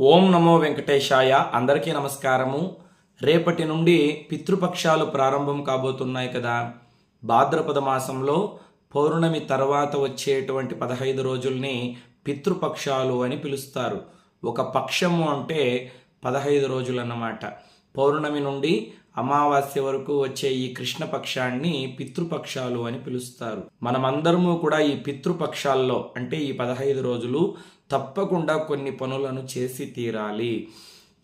ఓం నమో వెంకటేశాయ. అందరికీ నమస్కారము. రేపటి నుండి పితృపక్షాలు ప్రారంభం కాబోతున్నాయి కదా. భాద్రపద మాసంలో పౌర్ణమి తర్వాత వచ్చేటువంటి పదహైదు రోజుల్ని పితృపక్షాలు అని పిలుస్తారు. ఒక పక్షము అంటే పదహైదు రోజులు అన్నమాట పౌర్ణమి నుండి అమావాస్య వరకు వచ్చే ఈ కృష్ణ పక్షాన్ని పితృపక్షాలు అని పిలుస్తారు. మనమందరము కూడా ఈ పితృపక్షాల్లో అంటే ఈ పదహైదు రోజులు తప్పకుండా కొన్ని పనులను చేసి తీరాలి.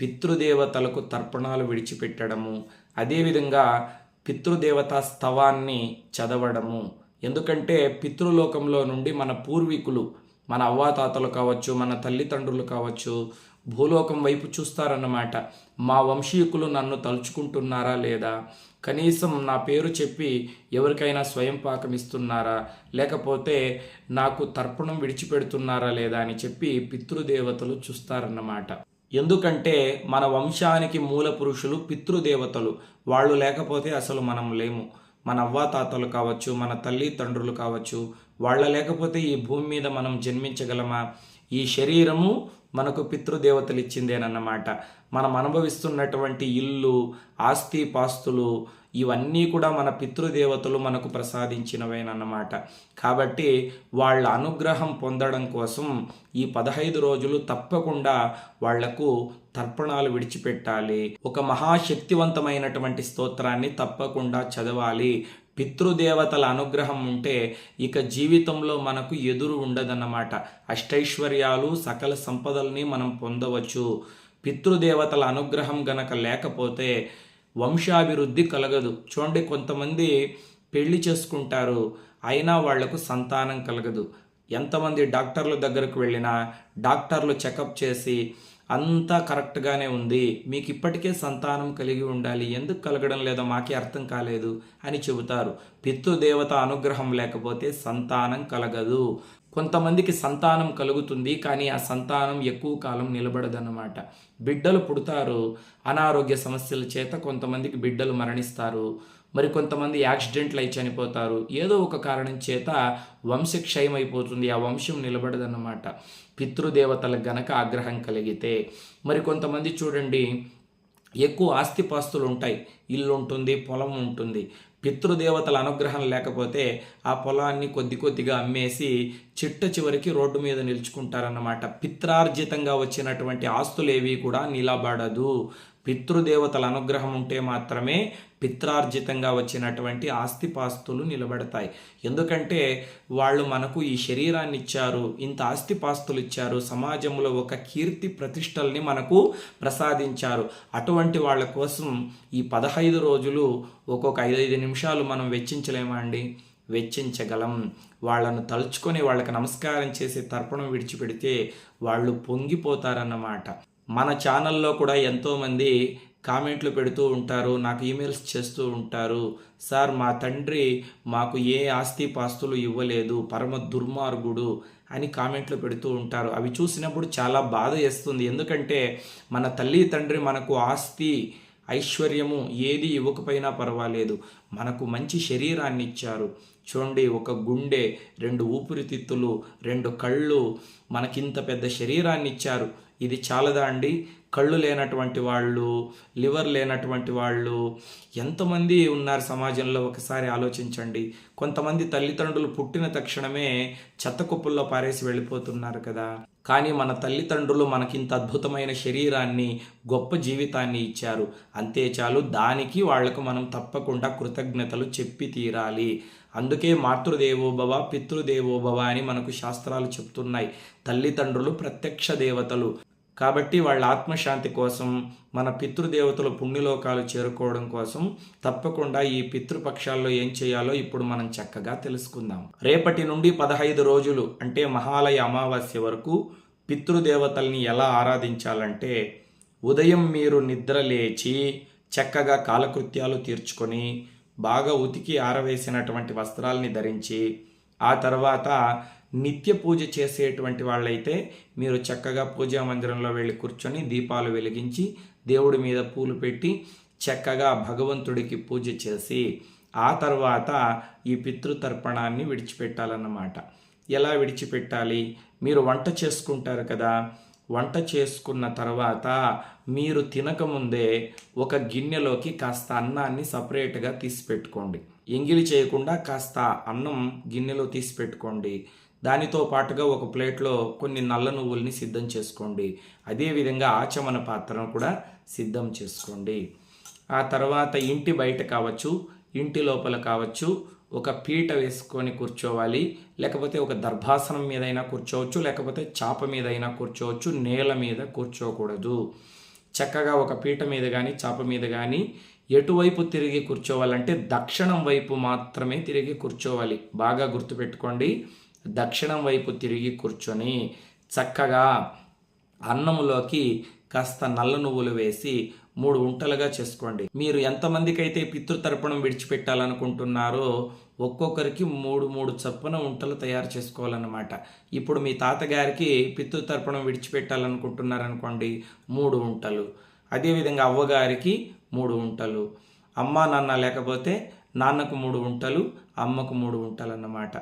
పితృదేవతలకు తర్పణాలు విడిచిపెట్టడము అదేవిధంగా పితృదేవతా స్తవాన్ని చదవడము. ఎందుకంటే పితృలోకంలో నుండి మన పూర్వీకులు మన అవ్వాతాతలు కావచ్చు మన తల్లిదండ్రులు కావచ్చు భూలోకం వైపు చూస్తారన్నమాట. మా వంశీకులు నన్ను తలుచుకుంటున్నారా లేదా? కనీసం నా పేరు చెప్పి ఎవరికైనా స్వయం పాకం ఇస్తున్నారా? లేకపోతే నాకు తర్పణం విడిచిపెడుతున్నారా లేదా అని చెప్పి పితృదేవతలు చూస్తారన్నమాట. ఎందుకంటే మన వంశానికి మూల పురుషులు పితృదేవతలు. వాళ్ళు లేకపోతే అసలు మనం లేము. మన అవ్వాతాతలు కావచ్చు మన తల్లి తండ్రులు కావచ్చు వాళ్ళ లేకపోతే ఈ భూమి మీద మనం జన్మించగలమా? ఈ శరీరము మనకు పితృదేవతలు ఇచ్చిందేనన్నమాట. మనం అనుభవిస్తున్నటువంటి ఇల్లు ఆస్తి పాస్తులు ఇవన్నీ కూడా మన పితృదేవతలు మనకు ప్రసాదించినవేనన్నమాట. కాబట్టి వాళ్ళ అనుగ్రహం పొందడం కోసం ఈ పదహైదు రోజులు తప్పకుండా వాళ్ళకు తర్పణాలు విడిచిపెట్టాలి. ఒక మహాశక్తివంతమైనటువంటి స్తోత్రాన్ని తప్పకుండా చదవాలి. పితృదేవతల అనుగ్రహం ఉంటే ఇక జీవితంలో మనకు ఎదురు ఉండదన్నమాట. అష్టైశ్వర్యాలు సకల సంపదల్ని మనం పొందవచ్చు. పితృదేవతల అనుగ్రహం గనక లేకపోతే వంశాభివృద్ధి కలగదు. చూడండి కొంతమంది పెళ్ళి చేసుకుంటారు. అయినా వాళ్ళకు సంతానం కలగదు. ఎంతమంది డాక్టర్ల దగ్గరకు వెళ్ళినా డాక్టర్లు చెకప్ చేసి అంతా కరెక్ట్గానే ఉంది. మీకు ఇప్పటికే సంతానం కలిగి ఉండాలి. ఎందుకు కలగడం లేదో మాకే అర్థం కాలేదు అని చెబుతారు. పితృదేవత అనుగ్రహం లేకపోతే సంతానం కలగదు. కొంతమందికి సంతానం కలుగుతుంది కానీ ఆ సంతానం ఎక్కువ కాలం నిలబడదన్నమాట. బిడ్డలు పుడతారు అనారోగ్య సమస్యల చేత కొంతమందికి బిడ్డలు మరణిస్తారు మరి కొంతమంది యాక్సిడెంట్లు అయి చనిపోతారు. ఏదో ఒక కారణం చేత వంశక్షయం అయిపోతుంది ఆ వంశం నిలబడదన్నమాట. పితృదేవతలకు గనక ఆగ్రహం కలిగితే మరి కొంతమంది చూడండి ఎక్కువ ఆస్తిపాస్తులు ఉంటాయి. ఇల్లు ఉంటుంది పొలం ఉంటుంది. పితృదేవతల అనుగ్రహం లేకపోతే ఆ పొలాన్ని కొద్ది కొద్దిగా అమ్మేసి చిట్ట చివరికి రోడ్డు మీద నిలుచుకుంటారన్నమాట. పిత్రార్జితంగా వచ్చినటువంటి ఆస్తులు ఏవి కూడా నిలబడదు. పితృదేవతల అనుగ్రహం ఉంటే మాత్రమే పిత్రార్జితంగా వచ్చినటువంటి ఆస్తిపాస్తులు నిలబడతాయి. ఎందుకంటే వాళ్ళు మనకు ఈ శరీరాన్ని ఇచ్చారు ఇంత ఆస్తిపాస్తులు ఇచ్చారు సమాజంలో ఒక కీర్తి ప్రతిష్టల్ని మనకు ప్రసాదించారు. అటువంటి వాళ్ళ కోసం ఈ పదహైదు రోజులు ఒక్కొక్క ఐదైదు నిమిషాలు మనం వెచ్చించలేమా అండి? వెచ్చించగలం. వాళ్ళను తలుచుకొని వాళ్ళకి నమస్కారం చేసి తర్పణం విడిచిపెడితే వాళ్ళు పొంగిపోతారన్నమాట. మన ఛానల్లో కూడా ఎంతోమంది కామెంట్లు పెడుతూ ఉంటారు నాకు ఈమెయిల్స్ చేస్తూ ఉంటారు. సార్ మా తండ్రి మాకు ఏ ఆస్తి పాస్తులు ఇవ్వలేదు పరమ దుర్మార్గుడు అని కామెంట్లు పెడుతూ ఉంటారు. అవి చూసినప్పుడు చాలా బాధ వేస్తుంది. ఎందుకంటే మన తల్లి తండ్రి మనకు ఆస్తి ఐశ్వర్యము ఏది ఇవ్వకపోయినా పర్వాలేదు. మనకు మంచి శరీరాన్ని ఇచ్చారు. చూడండి ఒక గుండె రెండు ఊపిరితిత్తులు రెండు కళ్ళు మనకింత పెద్ద శరీరాన్ని ఇచ్చారు. ఇది చాలదా అండి? కళ్ళు లేనటువంటి వాళ్ళు లివర్ లేనటువంటి వాళ్ళు ఎంతమంది ఉన్నారు సమాజంలో? ఒకసారి ఆలోచించండి. కొంతమంది తల్లిదండ్రులు పుట్టిన తక్షణమే చెత్త కుప్పల్లో పారేసి వెళ్ళిపోతున్నారు కదా. కానీ మన తల్లిదండ్రులు మనకింత అద్భుతమైన శరీరాన్ని గొప్ప జీవితాన్ని ఇచ్చారు. అంతే చాలు. దానికి వాళ్ళకు మనం తప్పకుండా కృతజ్ఞతలు చెప్పి తీరాలి. అందుకే మాతృదేవోభవ పితృదేవోభవ అని మనకు శాస్త్రాలు చెప్తున్నాయి. తల్లిదండ్రులు ప్రత్యక్ష దేవతలు. కాబట్టి వాళ్ళ ఆత్మశాంతి కోసం మన పితృదేవతలు పుణ్యలోకాలు చేరుకోవడం కోసం తప్పకుండా ఈ పితృపక్షాల్లో ఏం చేయాలో ఇప్పుడు మనం చక్కగా తెలుసుకుందాం. రేపటి నుండి పదహైదు రోజులు అంటే మహాలయ అమావాస్య వరకు పితృదేవతల్ని ఎలా ఆరాధించాలంటే ఉదయం మీరు నిద్ర లేచి చక్కగా కాలకృత్యాలు తీర్చుకొని బాగా ఉతికి ఆరవేసినటువంటి వస్త్రాల్ని ధరించి ఆ తర్వాత నిత్య పూజ చేసేటువంటి వాళ్ళైతే మీరు చక్కగా పూజా మందిరంలో వెళ్ళి కూర్చొని దీపాలు వెలిగించి దేవుడి మీద పూలు పెట్టి చక్కగా భగవంతుడికి పూజ చేసి ఆ తర్వాత ఈ పితృతర్పణాన్ని విడిచిపెట్టాలన్నమాట. ఎలా విడిచిపెట్టాలి? మీరు వంట చేసుకుంటారు కదా వంట చేసుకున్న తర్వాత మీరు తినకముందే ఒక గిన్నెలోకి కాస్త అన్నాన్ని సపరేట్గా తీసి పెట్టుకోండి ఎంగిలి చేయకుండా కాస్త అన్నం గిన్నెలో తీసి పెట్టుకోండి దానితో పాటుగా ఒక ప్లేట్లో కొన్ని నల్ల నువ్వుల్ని సిద్ధం చేసుకోండి. అదేవిధంగా ఆచమన పాత్రను కూడా సిద్ధం చేసుకోండి. ఆ తర్వాత ఇంటి బయట కావచ్చు ఇంటి లోపల కావచ్చు ఒక పీట వేసుకొని కూర్చోవాలి లేకపోతే ఒక దర్భాసనం మీదైనా కూర్చోవచ్చు లేకపోతే చాప మీదైనా కూర్చోవచ్చు నేల మీద కూర్చోకూడదు. చక్కగా ఒక పీట మీద కానీ చాప మీద కానీ ఎటువైపు తిరిగి కూర్చోవాలంటే దక్షిణం వైపు మాత్రమే తిరిగి కూర్చోవాలి. బాగా గుర్తుపెట్టుకోండి దక్షిణం వైపు తిరిగి కూర్చొని చక్కగా అన్నంలోకి కాస్త నల్ల నువ్వులు వేసి మూడు ఉంటలుగా చేసుకోండి. మీరు ఎంతమందికి అయితే పితృతర్పణం విడిచిపెట్టాలనుకుంటున్నారో ఒక్కొక్కరికి మూడు మూడు చప్పున ఉంటలు తయారు చేసుకోవాలన్నమాట. ఇప్పుడు మీ తాతగారికి పితృతర్పణం విడిచిపెట్టాలనుకుంటున్నారనుకోండి మూడు ఉంటలు. అదేవిధంగా అవ్వగారికి మూడు ఉంటలు. అమ్మ నాన్న లేకపోతే నాన్నకు మూడు ఉంటలు అమ్మకు మూడు ఉంటలు అన్నమాట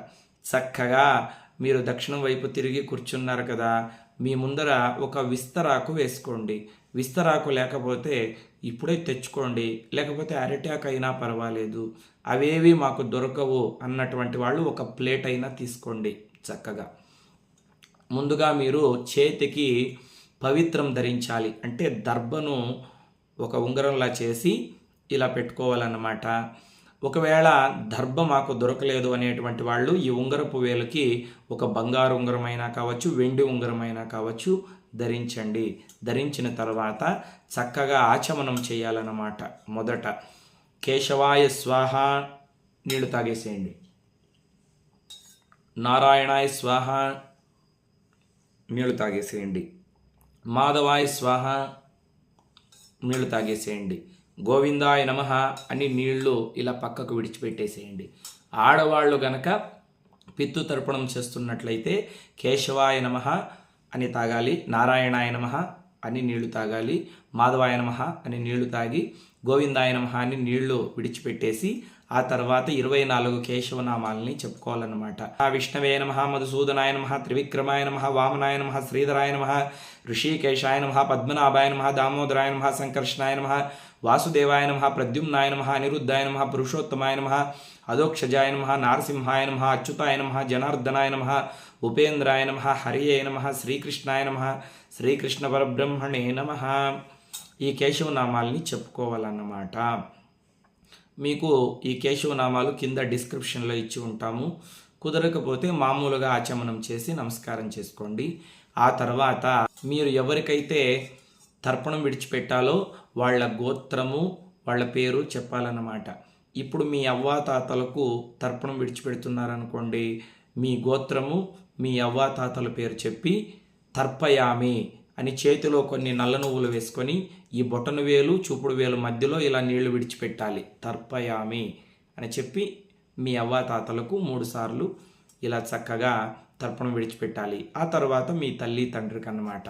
చక్కగా మీరు దక్షిణం వైపు తిరిగి కూర్చున్నారు కదా మీ ముందర ఒక విస్తరాకు వేసుకోండి. విస్తరాకు లేకపోతే ఇప్పుడే తెచ్చుకోండి. లేకపోతే అరిటాక్ అయినా పర్వాలేదు. అవేవి మాకు దొరకవు అన్నటువంటి వాళ్ళు ఒక ప్లేట్ అయినా తీసుకోండి చక్కగా. ముందుగా మీరు చేతికి పవిత్రం ధరించాలి. అంటే దర్భను ఒక ఉంగరంలా చేసి ఇలా పెట్టుకోవాలన్నమాట. ఒకవేళ దర్భ మాకు దొరకలేదు అనేటువంటి వాళ్ళు ఈ ఉంగరపు వేలకి ఒక బంగారు ఉంగరమైనా కావచ్చు వెండి ఉంగరమైనా కావచ్చు ధరించండి. ధరించిన తర్వాత చక్కగా ఆచమనం చేయాలన్నమాట. మొదట కేశవాయ స్వాహ నీళ్ళు తాగేసేయండి. నారాయణాయ స్వాహ నీళ్ళు తాగేసేయండి. మాధవాయ స్వాహ నీళ్ళు తాగేసేయండి. గోవిందాయ నమ అని నీళ్ళు ఇలా పక్కకు విడిచిపెట్టేసేయండి. ఆడవాళ్ళు గనక పిత్తు తర్పణం చేస్తున్నట్లయితే కేశవాయ నమ అని తాగాలి. నారాయణాయ నమ అని నీళ్ళు తాగాలి. మాధవాయ నమ అని నీళ్ళు తాగి గోవిందాయ నమ అని నీళ్ళు విడిచిపెట్టేసి ఆ తర్వాత ఇరవై నాలుగు కేశవనామాలని చెప్పుకోవాలన్నమాట. ఆ విష్ణవే నమ మధుసూదనాయ నమ త్రివిక్రమాయ నమ వామనాయ నమ శ్రీధరాయ నమ ఋషికేశాయ నమ పద్మనాభాయ నమ దామోదరాయ నమ సంకర్షణాయ నమ వాసుదేవాయ నమ ప్రద్యుమ్నాయ నమ అనిరుద్ధాయ నమ పురుషోత్తమాయ నమ అధోక్షజాయ నమ నారసింహాయ నమ అచ్యుతాయ నమ జనార్దనాయ నమ ఉపేంద్రాయ నమ హరియే నమ శ్రీకృష్ణాయ నమ శ్రీకృష్ణ పరబ్రహ్మణే నమ. ఈ కేశవనామాల్ని చెప్పుకోవాలన్నమాట. మీకు ఈ కేశవనామాలు కింద డిస్క్రిప్షన్లో ఇచ్చి ఉంటాము. కుదరకపోతే మామూలుగా ఆచమనం చేసి నమస్కారం చేసుకోండి. ఆ తర్వాత మీరు ఎవరికైతే తర్పణం విడిచిపెట్టాలో వాళ్ళ గోత్రము వాళ్ళ పేరు చెప్పాలన్నమాట. ఇప్పుడు మీ అవ్వాతాతలకు తర్పణం విడిచిపెడుతున్నారనుకోండి మీ గోత్రము మీ అవ్వాతాతల పేరు చెప్పి తర్పయామి అని చేతిలో కొన్ని నల్ల నువ్వులు వేసుకొని ఈ బొటను వేలు చూపుడు వేలు మధ్యలో ఇలా నీళ్ళు విడిచిపెట్టాలి. తర్పయామి అని చెప్పి మీ అవ్వాతాతలకు మూడుసార్లు ఇలా చక్కగా తర్పణం విడిచిపెట్టాలి. ఆ తర్వాత మీ తల్లి తండ్రికి అన్నమాట.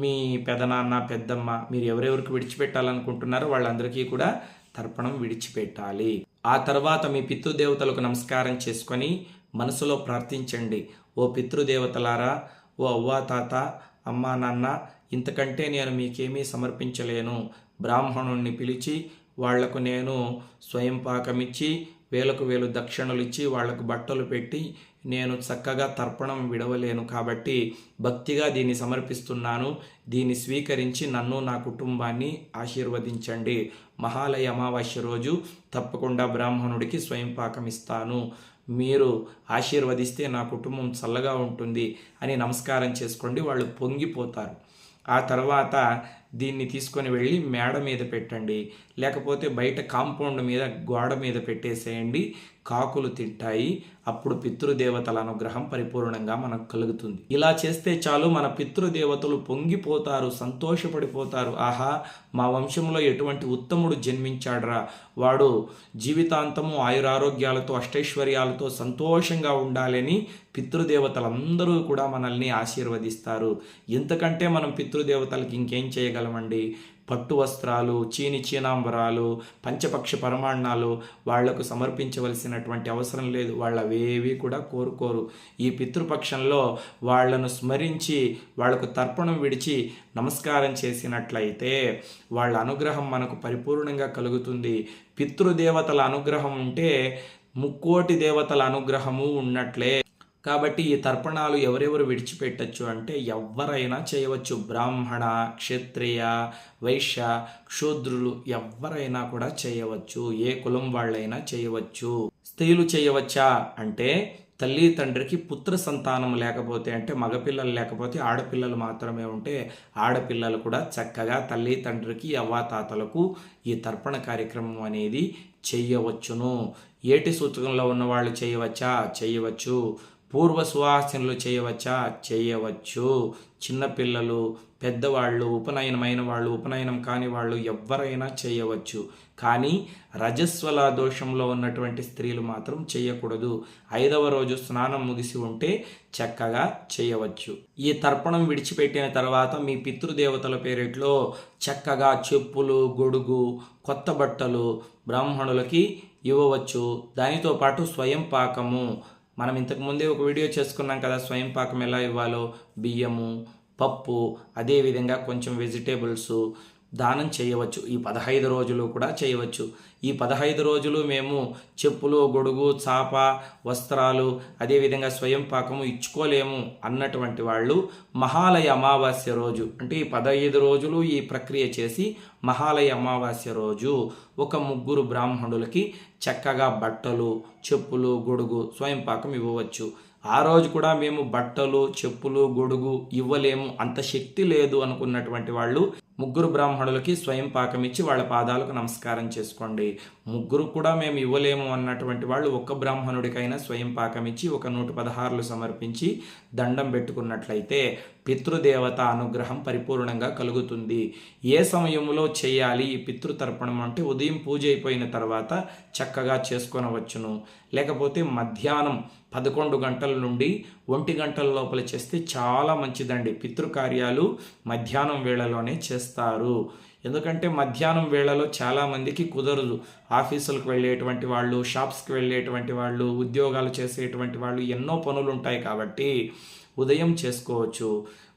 మీ పెదనాన్న పెద్దమ్మ మీరు ఎవరెవరికి విడిచిపెట్టాలనుకుంటున్నారో వాళ్ళందరికీ కూడా తర్పణం విడిచిపెట్టాలి. ఆ తర్వాత మీ పితృదేవతలకు నమస్కారం చేసుకొని మనసులో ప్రార్థించండి. ఓ పితృదేవతలారా ఓ అవ్వాతాత అమ్మా నాన్న ఇంతకంటే నేను మీకేమీ సమర్పించలేను. బ్రాహ్మణుణ్ణి పిలిచి వాళ్ళకు నేను స్వయం పాకమిచ్చి వేలకు వేలు దక్షిణలు ఇచ్చి వాళ్ళకు బట్టలు పెట్టి నేను చక్కగా తర్పణం విడవలేను కాబట్టి భక్తిగా దీన్ని సమర్పిస్తున్నాను. దీన్ని స్వీకరించి నన్ను నా కుటుంబాన్ని ఆశీర్వదించండి. మహాలయ అమావాస్య రోజు తప్పకుండా బ్రాహ్మణుడికి స్వయం పాకం ఇస్తాను మీరు ఆశీర్వదిస్తే నా కుటుంబం చల్లగా ఉంటుంది అని నమస్కారం చేసుకోండి. వాళ్ళు పొంగిపోతారు. ఆ తర్వాత దీన్ని తీసుకొని వెళ్ళి మేడ మీద పెట్టండి. లేకపోతే బయట కాంపౌండ్ మీద గోడ మీద పెట్టేసేయండి. కాకులు తింటాయి. అప్పుడు పితృదేవతల అనుగ్రహం పరిపూర్ణంగా మనకు కలుగుతుంది. ఇలా చేస్తే చాలు మన పితృదేవతలు పొంగిపోతారు సంతోషపడిపోతారు. ఆహా మా వంశంలో ఎటువంటి ఉత్తముడు జన్మించాడ్రా? వాడు జీవితాంతము ఆయురారోగ్యాలతో అష్టైశ్వర్యాలతో సంతోషంగా ఉండాలని పితృదేవతలందరూ కూడా మనల్ని ఆశీర్వదిస్తారు. ఎంతకంటే మనం పితృదేవతలకి ఇంకేం చేయగలం? చేయగలమండి. పట్టు వస్త్రాలు చీని చీనాంబరాలు పంచపక్ష పరమాణాలు వాళ్ళకు సమర్పించవలసినటువంటి అవసరం లేదు. వాళ్ళవేవి కూడా కోరుకోరు. ఈ పితృపక్షంలో వాళ్ళను స్మరించి వాళ్ళకు తర్పణం విడిచి నమస్కారం చేసినట్లయితే వాళ్ళ అనుగ్రహం మనకు పరిపూర్ణంగా కలుగుతుంది. పితృదేవతల అనుగ్రహం ఉంటే ముక్కోటి దేవతల అనుగ్రహము ఉన్నట్లే. కాబట్టి ఈ తర్పణాలు ఎవరెవరు విడిచిపెట్టచ్చు అంటే ఎవరైనా చేయవచ్చు. బ్రాహ్మణ క్షత్రియ వైశ్య క్షూద్రులు ఎవరైనా కూడా చేయవచ్చు. ఏ కులం వాళ్ళైనా చేయవచ్చు. స్త్రీలు చేయవచ్చా అంటే తల్లి తండ్రికి పుత్ర సంతానం లేకపోతే అంటే మగపిల్లలు లేకపోతే ఆడపిల్లలు మాత్రమే ఉంటే ఆడపిల్లలు కూడా చక్కగా తల్లి తండ్రికి అవ్వాతాతలకు ఈ తర్పణ కార్యక్రమం అనేది చేయవచ్చును. ఏటి సూచకంలో ఉన్న వాళ్ళు చేయవచ్చా? చేయవచ్చు. పూర్వ సువాసనలు చేయవచ్చా. చేయవచ్చు చిన్నపిల్లలు పెద్దవాళ్ళు ఉపనయనమైన వాళ్ళు ఉపనయనం కాని వాళ్ళు ఎవరైనా చేయవచ్చు. కానీ రజస్వల దోషంలో ఉన్నటువంటి స్త్రీలు మాత్రం చేయకూడదు. ఐదవ రోజు స్నానం ముగిసి ఉంటే చక్కగా చేయవచ్చు. ఈ తర్పణం విడిచిపెట్టిన తర్వాత మీ పితృదేవతల పేరిట్లో చక్కగా చెప్పులు గొడుగు కొత్త బట్టలు బ్రాహ్మణులకి ఇవ్వవచ్చు. దానితో పాటు స్వయం పాకము. మనం ఇంతకు ముందే ఒక వీడియో చేసుకున్నాం కదా స్వయం పాకం ఎలా ఇవ్వాలో బియ్యము పప్పు అదేవిధంగా కొంచెం వెజిటేబుల్స్ దానం చేయవచ్చు. ఈ పదహైదు రోజులు కూడా చేయవచ్చు. ఈ పదహైదు రోజులు మేము చెప్పులు గొడుగు చాప వస్త్రాలు అదేవిధంగా స్వయం పాకము ఇచ్చుకోలేము అన్నటువంటి వాళ్ళు మహాలయ అమావాస్య రోజు. అంటే ఈ పదహైదు రోజులు ఈ ప్రక్రియ చేసి మహాలయ అమావాస్య రోజు ఒక ముగ్గురు బ్రాహ్మణులకి చక్కగా బట్టలు చెప్పులు గొడుగు స్వయం పాకం ఇవ్వవచ్చు. ఆ రోజు కూడా మేము బట్టలు చెప్పులు గొడుగు ఇవ్వలేము. అంత శక్తి లేదు అనుకున్నటువంటి వాళ్ళు ముగ్గురు బ్రాహ్మణులకి స్వయం పాకం ఇచ్చి వాళ్ళ పాదాలకు నమస్కారం చేసుకోండి. ముగ్గురు కూడా మేము ఇవ్వలేము అన్నటువంటి వాళ్ళు ఒక్క బ్రాహ్మణుడికైనా స్వయం పాకం ఇచ్చి ఒక నూట పదహారులు సమర్పించి దండం పెట్టుకున్నట్లయితే పితృదేవత అనుగ్రహం పరిపూర్ణంగా కలుగుతుంది. ఏ సమయంలో చేయాలి ఈ పితృతర్పణం అంటే ఉదయం పూజ అయిపోయిన తర్వాత చక్కగా చేసుకొనవచ్చును. లేకపోతే మధ్యాహ్నం పదకొండు గంటల నుండి ఒంటి గంటల లోపల చేస్తే చాలా మంచిదండి. పితృకార్యాలు మధ్యాహ్నం వేళలోనే చేస్తారు. ఎందుకంటే మధ్యాహ్నం వేళలో చాలామందికి కుదరదు. ఆఫీసులకు వెళ్ళేటువంటి వాళ్ళు షాప్స్కి వెళ్ళేటువంటి వాళ్ళు ఉద్యోగాలు చేసేటువంటి వాళ్ళు ఎన్నో పనులు ఉంటాయి కాబట్టి ఉదయం చేసుకోవచ్చు.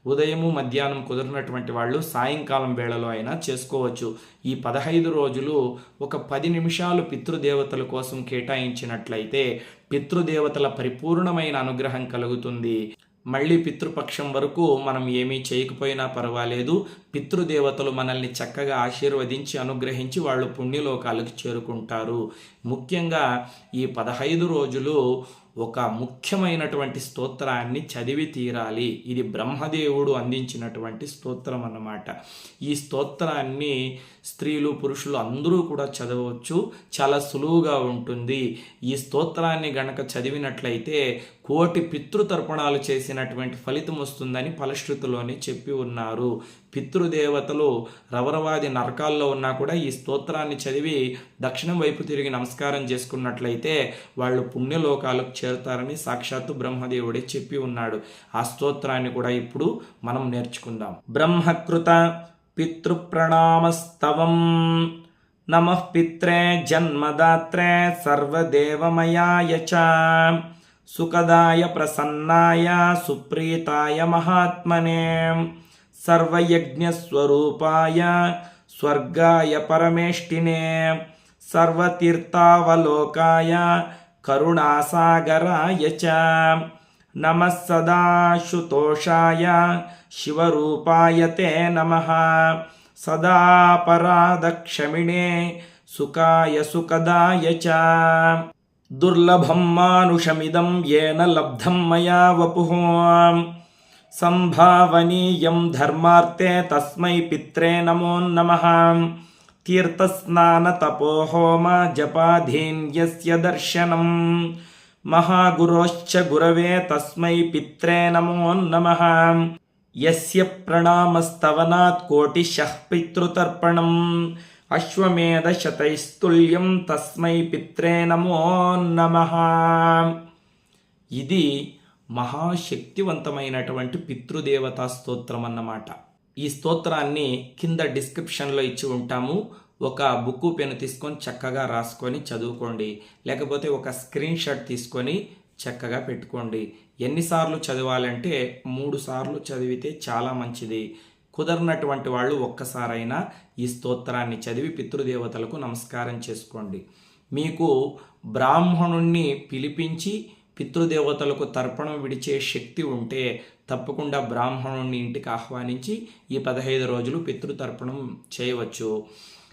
ఉదయము మధ్యాహ్నం కుదిరినటువంటి వాళ్ళు సాయంకాలం వేళలో అయినా చేసుకోవచ్చు. ఈ పదహైదు రోజులు ఒక పది నిమిషాలు పితృదేవతల కోసం కేటాయించినట్లయితే పితృదేవతల పరిపూర్ణమైన అనుగ్రహం కలుగుతుంది. మళ్ళీ పితృపక్షం వరకు మనం ఏమీ చేయకపోయినా పర్వాలేదు. పితృదేవతలు మనల్ని చక్కగా ఆశీర్వదించి అనుగ్రహించి వాళ్ళు పుణ్యలోకాలకు చేరుకుంటారు. ముఖ్యంగా ఈ పదహైదు రోజులు ఒక ముఖ్యమైనటువంటి స్తోత్రాన్ని చదివి తీరాలి. ఇది బ్రహ్మదేవుడు అందించినటువంటి స్తోత్రం అన్నమాట. ఈ స్తోత్రాన్ని స్త్రీలు పురుషులు అందరూ కూడా చదవచ్చు. చాలా సులువుగా ఉంటుంది. ఈ స్తోత్రాన్ని గనక చదివినట్లయితే కోటి పితృతర్పణాలు చేసినటువంటి ఫలితం వస్తుందని ఫలశ్రుతిలోనే చెప్పి ఉన్నారు. పితృదేవతలు రవరవాది నరకాల్లో ఉన్నా కూడా ఈ స్తోత్రాన్ని చదివి దక్షిణం వైపు తిరిగి నమస్కారం చేసుకున్నట్లయితే వాళ్ళు పుణ్యలోకాలకు చేరుతారని సాక్షాత్తు బ్రహ్మదేవుడే చెప్పి ఉన్నాడు. ఆ స్తోత్రాన్ని కూడా ఇప్పుడు మనం నేర్చుకుందాం. బ్రహ్మకృత పితృప్రణామస్తవం నమ పిత్రే జన్మదాత్రే సర్వదేవమయాయ చ సుఖదాయ ప్రసన్నాయ సుప్రీతాయ మహాత్మనే సర్వయజ్ఞస్వరూపాయ స్వర్గాయ పరమేష్టినే సర్వతీర్థావలోకాయ కరుణాసాగరాయ చ నమ సదాశుతోషాయ శివరూపాయ తే నమ. సదాపరాధక్షమిణే సుఖాయ సుఖదాయ చ. దుర్లభం మానుషమిదం ఏన లబ్ధం మయా వపు. సంభావనీయం ధర్మార్తే తస్మై పిత్రే నమో నమః. తీర్థస్నానతపోహోమ జపాధీన్యస్య దర్శనం. మహాగురోశ్చ గురవే తస్మై పిత్రే నమో నమ. యస్య ప్రణామస్తవనాత్ కోటిశః పితృతర్పణం. అశ్వమేధశతైస్తుల్యం తస్మై పిత్రే నమో నమ. ఇది మహాశక్తివంతమైనటువంటి పితృదేవతా స్తోత్రం అన్నమాట ఈ స్తోత్రాన్ని కింద డిస్క్రిప్షన్లో ఇచ్చి ఉంటాము. ఒక బుక్కు పెన్ తీసుకొని చక్కగా రాసుకొని చదువుకోండి. లేకపోతే ఒక స్క్రీన్ షాట్ తీసుకొని చక్కగా పెట్టుకోండి. ఎన్నిసార్లు చదవాలంటే మూడు సార్లు చదివితే చాలా మంచిది. కుదరనటువంటి వాళ్ళు ఒక్కసారైనా ఈ స్తోత్రాన్ని చదివి పితృదేవతలకు నమస్కారం చేసుకోండి. మీకు బ్రాహ్మణుణ్ణి పిలిపించి పితృదేవతలకు తర్పణం విడిచే శక్తి ఉంటే తప్పకుండా బ్రాహ్మణుణ్ణి ఇంటికి ఆహ్వానించి ఈ పదహైదు రోజులు పితృతర్పణం చేయవచ్చు.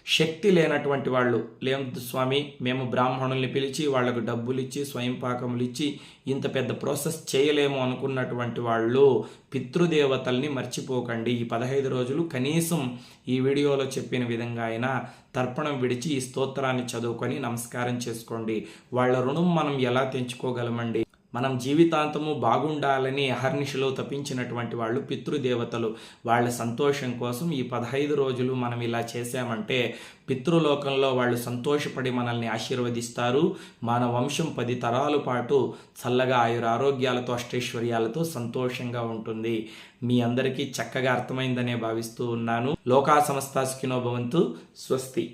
శక్తి లేనటువంటి వాళ్ళు. లేదు స్వామి మేము బ్రాహ్మణుల్ని పిలిచి వాళ్ళకు డబ్బులు ఇచ్చి స్వయం పాకములు ఇచ్చి ఇంత పెద్ద ప్రాసెస్ చేయలేము అనుకున్నటువంటి వాళ్ళు పితృదేవతల్ని మర్చిపోకండి. ఈ పదహైదు రోజులు కనీసం ఈ వీడియోలో చెప్పిన విధంగా అయినా తర్పణం విడిచి ఈ స్తోత్రాన్ని చదువుకొని నమస్కారం చేసుకోండి. వాళ్ళ రుణం మనం ఎలా తెంచుకోగలమండి? మనం జీవితాంతము బాగుండాలని అహర్నిశలో తప్పించినటువంటి వాళ్ళు పితృదేవతలు. వాళ్ళ సంతోషం కోసం ఈ పదహైదు రోజులు మనం ఇలా చేశామంటే పితృలోకంలో వాళ్ళు సంతోషపడి మనల్ని ఆశీర్వదిస్తారు. మన వంశం పది తరాల పాటు చల్లగా ఆయుర ఆరోగ్యాలతో అష్టైశ్వర్యాలతో సంతోషంగా ఉంటుంది. మీ అందరికీ చక్కగా అర్థమైందనే భావిస్తూ ఉన్నాను. లోకా సంస్థ సుఖినోభవంతు స్వస్తి.